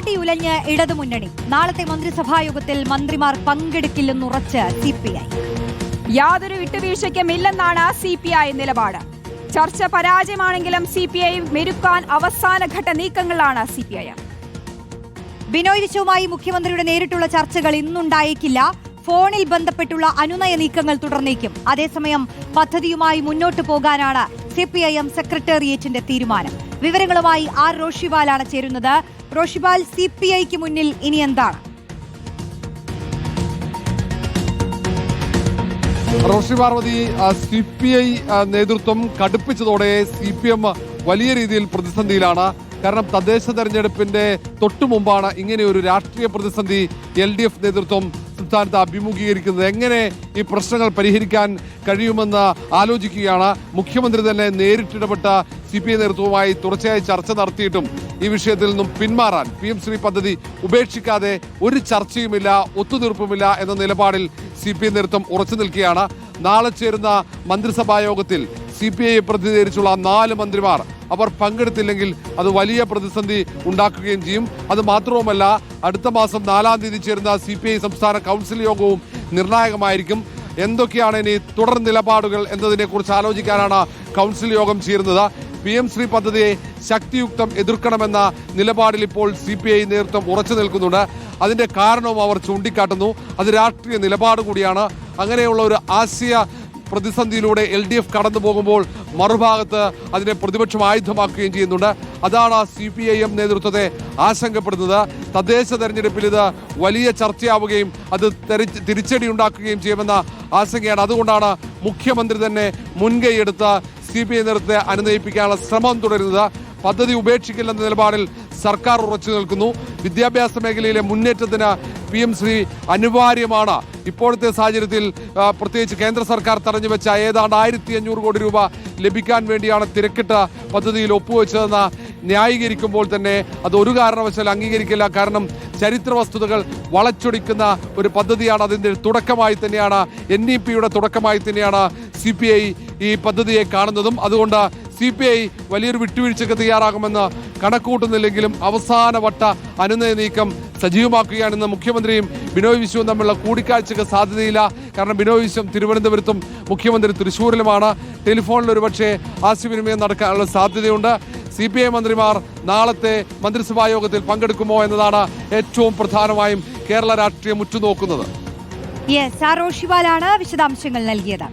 ആടിയുലഞ്ഞ് ഇടതുമുന്നണി. നാളത്തെ മന്ത്രിസഭാ യോഗത്തിൽ മന്ത്രിമാർ പങ്കെടുക്കില്ലെന്നുറച്ച് സി പി ഐ. യാതൊരു വിട്ടുവീഴ്ചയ്ക്കും ഇല്ലെന്നാണ് സി പി ഐ നിലപാട്. ചർച്ച പരാജയമാണെങ്കിലും സി പി ഐ മെരുക്കാൻ അവസാനഘട്ട നീക്കങ്ങളാണ് സി പി ഐ. ബിനോയ് വിശ്വവുമായി മുഖ്യമന്ത്രിയുടെ നേരിട്ടുള്ള ചർച്ചകൾ ഇന്നുണ്ടായേക്കില്ല. ഫോണിൽ ബന്ധപ്പെട്ടുള്ള അനുനയ നീക്കങ്ങൾ തുടർന്നേക്കും. അതേസമയം പദ്ധതിയുമായി മുന്നോട്ടു പോകാനാണ് സി പി ഐ എം സെക്രട്ടേറിയറ്റിന്റെ തീരുമാനം. വിവരങ്ങളുമായി ആർ റോഷിബാലാണ് ചേരുന്നത്. റോഷിബാൽ സി പി ഐക്ക് മുന്നിൽ ഇനി എന്താണ്? Roshy Parvathy C P I നേതൃത്വം കടുപ്പിച്ചതോടെ സി പി എം വലിയ രീതിയിൽ പ്രതിസന്ധിയിലാണ്. കാരണം തദ്ദേശ തെരഞ്ഞെടുപ്പിന്റെ തൊട്ടു മുമ്പാണ് ഒരു രാഷ്ട്രീയ പ്രതിസന്ധി എൽ ഡി എഫ് നേതൃത്വം സംസ്ഥാനത്ത് അഭിമുഖീകരിക്കുന്നത്? എങ്ങനെ ഈ പ്രശ്നങ്ങൾ പരിഹരിക്കാൻ കഴിയുമെന്ന് ആലോചിക്കുകയാണ്. മുഖ്യമന്ത്രി തന്നെ നേരിട്ടിടപെട്ട സി പി ഐ നേതൃത്വവുമായി തുടർച്ചയായി ചർച്ച നടത്തിയിട്ടും ഈ വിഷയത്തിൽ നിന്നും പിന്മാറാൻ പി എം ശ്രീ പദ്ധതി ഉപേക്ഷിക്കാതെ ഒരു ചർച്ചയുമില്ല ഒത്തുതീർപ്പുമില്ല എന്ന നിലപാടിൽ സി പി ഐ നേതൃത്വം ഉറച്ചു നിൽക്കുകയാണ്. നാളെ ചേരുന്ന മന്ത്രിസഭാ യോഗത്തിൽ സി പി ഐ പ്രതിനിധീകരിച്ചുള്ള നാല് മന്ത്രിമാർ അവർ പങ്കെടുത്തില്ലെങ്കിൽ അത് വലിയ പ്രതിസന്ധി ഉണ്ടാക്കുകയും ചെയ്യും. അത് മാത്രവുമല്ല അടുത്ത മാസം നാലാം തീയതി ചേരുന്ന സി പി ഐ സംസ്ഥാന കൗൺസിൽ യോഗവും നിർണായകമായിരിക്കും. എന്തൊക്കെയാണ് ഇനി തുടർ നിലപാടുകൾ എന്നതിനെക്കുറിച്ച് ആലോചിക്കാനാണ് കൗൺസിൽ യോഗം ചേരുന്നത്. പി എം ശ്രീ പദ്ധതിയെ ശക്തിയുക്തം എതിർക്കണമെന്ന നിലപാടിൽ ഇപ്പോൾ സി പി ഐ നേതൃത്വം ഉറച്ചു നിൽക്കുന്നുണ്ട്. അതിന്റെ കാരണവും അവർ ചൂണ്ടിക്കാട്ടുന്നു. അത് രാഷ്ട്രീയ നിലപാട് കൂടിയാണ്. അങ്ങനെയുള്ള ഒരു ആശയ പ്രതിസന്ധിയിലൂടെ എൽ ഡി എഫ് കടന്നു പോകുമ്പോൾ മറുഭാഗത്ത് അതിനെ പ്രതിപക്ഷം ആയുധമാക്കുകയും ചെയ്യുന്നുണ്ട്. അതാണ് സി പി ഐ എം നേതൃത്വത്തെ ആശങ്കപ്പെടുന്നത് തദ്ദേശ തെരഞ്ഞെടുപ്പിൽ ഇത് വലിയ ചർച്ചയാവുകയും അത് തെരി- തിരിച്ചടി ഉണ്ടാക്കുകയും ചെയ്യുമെന്ന ആശങ്കയാണ്. അതുകൊണ്ടാണ് മുഖ്യമന്ത്രി തന്നെ മുൻകൈയെടുത്ത് സി പി ഐ നേതൃത്വത്തെ അനുനയിപ്പിക്കാനുള്ള ശ്രമം തുടരുന്നത്. പദ്ധതി ഉപേക്ഷിക്കില്ലെന്ന നിലപാടിൽ സർക്കാർ ഉറച്ചു നിൽക്കുന്നു. വിദ്യാഭ്യാസ മേഖലയിലെ മുന്നേറ്റത്തിന് പി എം ശ്രീ അനിവാര്യമാണ്. ഇപ്പോഴത്തെ സാഹചര്യത്തിൽ പ്രത്യേകിച്ച് കേന്ദ്ര സർക്കാർ തടഞ്ഞു വെച്ച ഏതാണ്ട് ആയിരത്തി അഞ്ഞൂറ് കോടി രൂപ ലഭിക്കാൻ വേണ്ടിയാണ് തിരക്കിട്ട പദ്ധതിയിൽ ഒപ്പുവെച്ചതെന്ന് ന്യായീകരിക്കുമ്പോൾ തന്നെ അത് ഒരു കാരണവശാൽ അംഗീകരിക്കില്ല. കാരണം ചരിത്ര വസ്തുതകൾ വളച്ചൊടിക്കുന്ന ഒരു പദ്ധതിയാണ് അതിന്റെ തുടക്കമായി തന്നെയാണ്. എൻ ഇ പിയുടെ തുടക്കമായി തന്നെയാണ് സി പി ഐ ഈ പദ്ധതിയെ കാണുന്നതും അതുകൊണ്ട് സി പി ഐ വലിയൊരു വിട്ടുവീഴ്ചയ്ക്ക് തയ്യാറാകുമെന്ന് കണക്കൂട്ടുന്നില്ലെങ്കിലും അവസാനവട്ട അനുനയ നീക്കം സജീവമാക്കുകയാണെന്ന് മുഖ്യമന്ത്രിയും ബിനോയ് വിശ്വവും തമ്മിലുള്ള കൂടിക്കാഴ്ചയ്ക്ക് സാധ്യതയില്ല. കാരണം ബിനോയ് വിശ്വം തിരുവനന്തപുരത്തും മുഖ്യമന്ത്രി തൃശ്ശൂരിലുമാണ്. ടെലിഫോണിൽ ഒരുപക്ഷെ ആശയവിനിമയം നടക്കാനുള്ള സാധ്യതയുണ്ട്. സി പി ഐ മന്ത്രിമാർ നാളത്തെ മന്ത്രിസഭാ യോഗത്തിൽ പങ്കെടുക്കുമോ എന്നതാണ് ഏറ്റവും പ്രധാനമായും കേരള രാഷ്ട്രീയം ഉറ്റുനോക്കുന്നത്. യെസ് വിശദാംശങ്ങൾ നൽകിയത്.